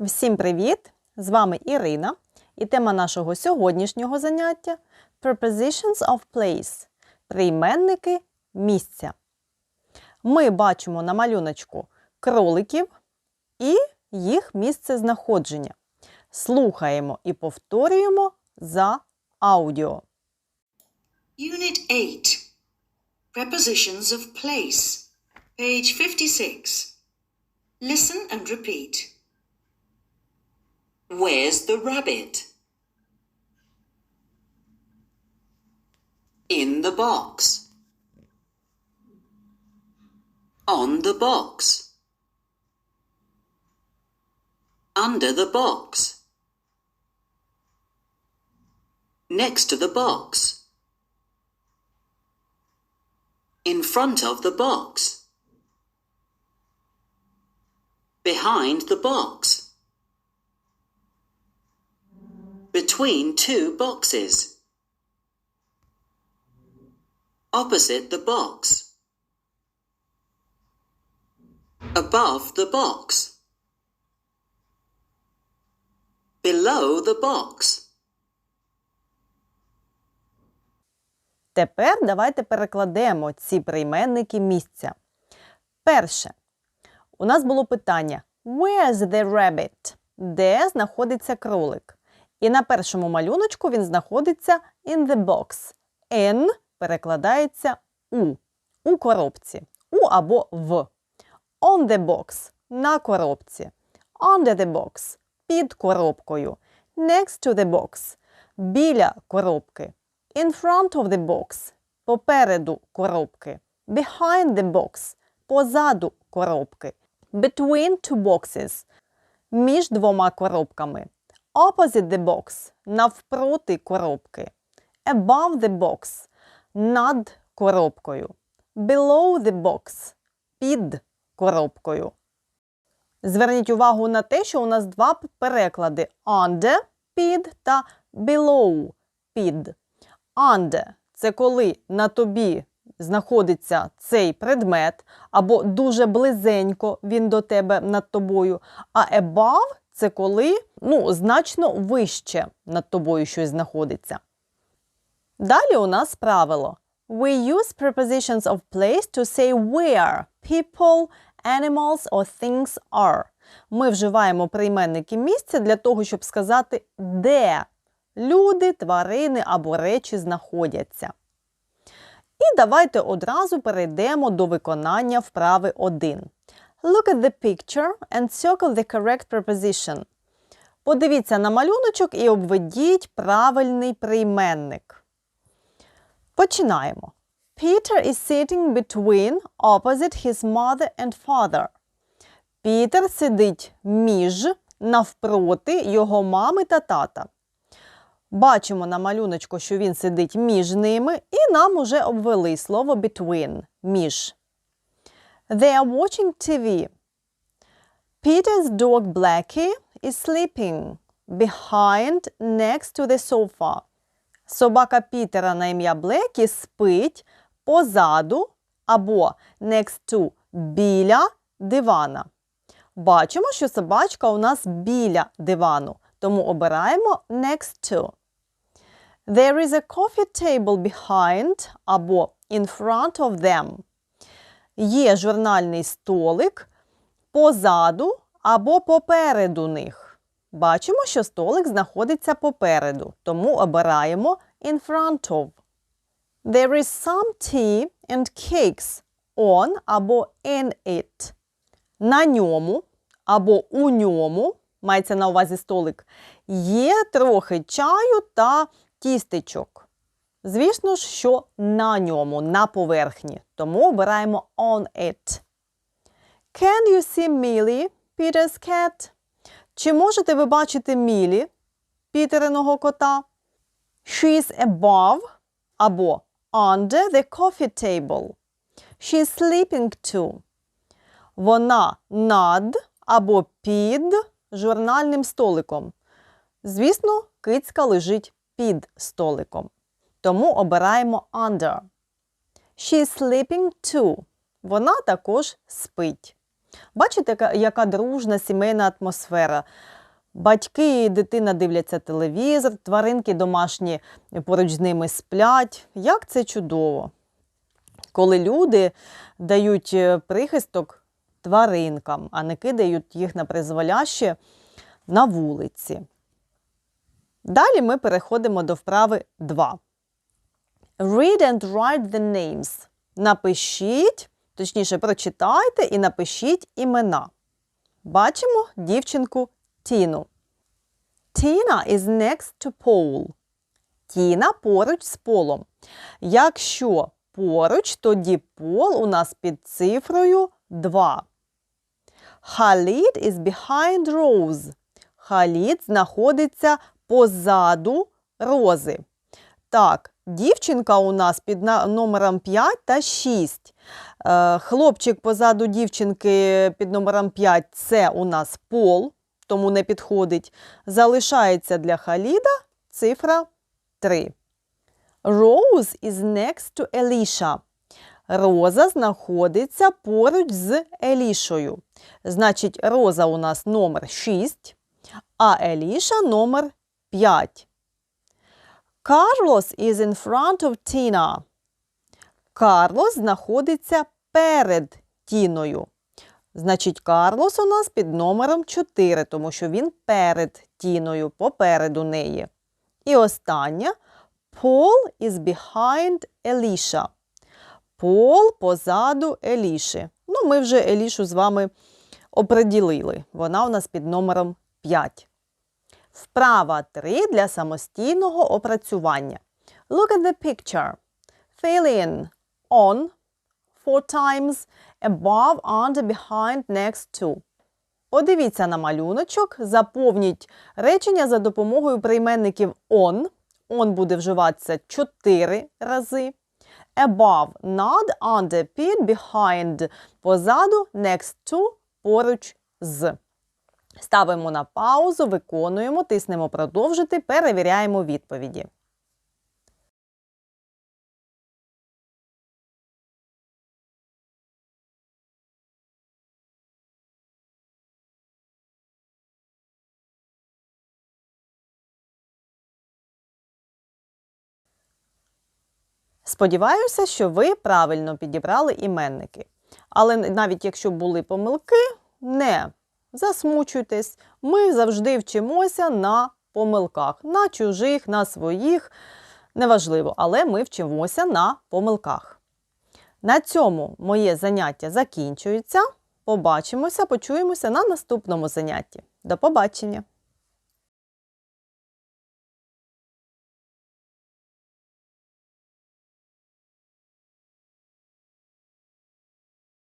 Всім привіт! З вами Ірина і тема нашого сьогоднішнього заняття Prepositions of place прийменники місця. Ми бачимо на малюночку кроликів і їх місце знаходження. Слухаємо і повторюємо за аудіо. Unit 8 Prepositions of place. Page 56. Listen and repeat. Where's the rabbit? In the box. On the box. Under the box. Next to the box. In front of the box. Behind the box. Between two boxes. Opposite the box. Above the box. Below the box. Тепер давайте перекладемо ці прийменники місця. Перше. У нас було питання Where's the rabbit? Де знаходиться кролик? І на першому малюночку він знаходиться in the box. In перекладається у. У коробці. У або в. On the box на коробці. Under the box під коробкою. Next to the box біля коробки. In front of the box попереду коробки. Behind the box позаду коробки. Between two boxes між двома коробками. Opposite the box навпроти коробки. Above the box над коробкою. Below the box під коробкою. Зверніть увагу на те, що у нас два переклади under під та below під. Under – це коли на тобі знаходиться цей предмет, або дуже близенько він до тебе над тобою. А above – це коли ну, значно вище над тобою щось знаходиться. Далі у нас правило. We use prepositions of place to say where people, animals or things are. Ми вживаємо прийменники місця для того, щоб сказати, де люди, тварини або речі знаходяться. І давайте одразу перейдемо до виконання вправи 1. Look at the picture and circle the correct preposition. Подивіться на малюночок і обведіть правильний прийменник. Починаємо. Peter is sitting between opposite his mother and father. Пітер сидить між навпроти його мами та тата. Бачимо на малюночку, що він сидить між ними, і нам уже обвели слово between між. They are watching TV. Peter's dog Blackie is sleeping behind next to the sofa. Собака Пітера на ім'я Блекі спить позаду або next to біля дивана. Бачимо, що собачка у нас біля дивану, тому обираємо next to. There is a coffee table behind або in front of them. Є журнальний столик позаду або попереду них. Бачимо, що столик знаходиться попереду, тому обираємо in front of. There is some tea and cakes on або in it. На ньому або у ньому, мається на увазі столик, є трохи чаю та тістечок. Звісно ж, що на ньому, на поверхні. Тому обираємо on it. Can you see Millie, Peter's cat? Чи можете ви бачити Мілі, Пітериного кота? She's above або under the coffee table. She's sleeping too. Вона над або під журнальним столиком. Звісно, кицька лежить під столиком. Тому обираємо under. She's sleeping too. Вона також спить. Бачите, яка, дружна сімейна атмосфера. Батьки і дитина дивляться телевізор, тваринки домашні поруч з ними сплять. Як це чудово! Коли люди дають е, прихисток тваринкам, а не кидають їх на призволяще на вулиці. Далі ми переходимо до вправи 2. Read and write the names. Напишіть, точніше, прочитайте і напишіть імена. Бачимо дівчинку Тіну. Tina is next to Paul. Тіна поруч з Полом. Якщо поруч, тоді Пол у нас під цифрою 2. Халід is behind Rose. Халід знаходиться позаду рози. Так, дівчинка у нас під номером 5 та 6. Е, хлопчик позаду дівчинки під номером 5 це у нас пол, тому не підходить. Залишається для Халіда цифра 3. Rose is next to Elisha. Роза знаходиться поруч з Елішою. Значить, Роза у нас номер 6, а Еліша номер 5. Carlos is in front of Tina. Карлос знаходиться перед Тіною. Значить, Карлос у нас під номером 4, тому що він перед Тіною, попереду неї. І останнє Paul is behind Elisha. Пол позаду Еліші. Ну, ми вже Елішу з вами оприділили. Вона у нас під номером 5. Вправа 3 для самостійного опрацювання. Look at the picture. Fill in on four times, above, under, behind, next to. Подивіться на малюночок, заповніть речення за допомогою прийменників on. On буде вживатися 4 рази. Above, над, under, під, behind, позаду, next to, поруч з. Ставимо на паузу, виконуємо, тиснемо продовжити, перевіряємо відповіді. Сподіваюся, що ви правильно підібрали іменники. Але навіть якщо були помилки, не засмучуйтесь. Ми завжди вчимося на помилках, на чужих, на своїх. Неважливо, але ми вчимося на помилках. На цьому моє заняття закінчується. Побачимося, почуємося на наступному занятті. До побачення!